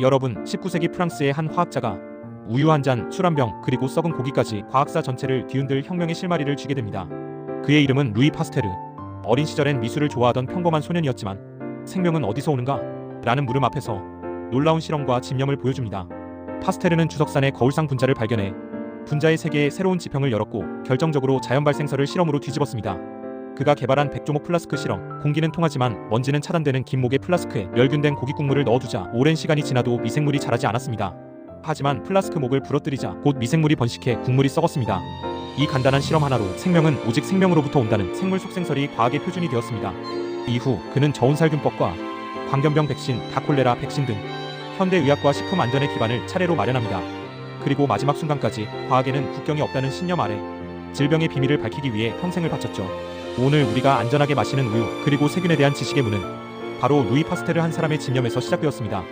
여러분, 19세기 프랑스의 한 화학자가 우유 한 잔, 술 한 병, 그리고 썩은 고기까지 과학사 전체를 뒤흔들 혁명의 실마리를 쥐게 됩니다. 그의 이름은 루이 파스테르. 어린 시절엔 미술을 좋아하던 평범한 소년이었지만 생명은 어디서 오는가? 라는 물음 앞에서 놀라운 실험과 집념을 보여줍니다. 파스테르는 주석산의 거울상 분자를 발견해 분자의 세계에 새로운 지평을 열었고 결정적으로 자연 발생설을 실험으로 뒤집었습니다. 그가 개발한 백조목 플라스크 실험. 공기는 통하지만 먼지는 차단되는 긴 목의 플라스크에 멸균된 고기 국물을 넣어두자 오랜 시간이 지나도 미생물이 자라지 않았습니다. 하지만 플라스크 목을 부러뜨리자 곧 미생물이 번식해 국물이 썩었습니다. 이 간단한 실험 하나로 생명은 오직 생명으로부터 온다는 생물 속생설이 과학의 표준이 되었습니다. 이후 그는 저온살균법과 광견병 백신, 다콜레라 백신 등 현대 의학과 식품 안전의 기반을 차례로 마련합니다. 그리고 마지막 순간까지 과학에는 국경이 없다는 신념 아래 질병의 비밀을 밝히기 위해 평생을 바쳤죠. 오늘 우리가 안전하게 마시는 우유 그리고 세균에 대한 지식의 문은 바로 루이 파스테르 한 사람의 집념에서 시작되었습니다.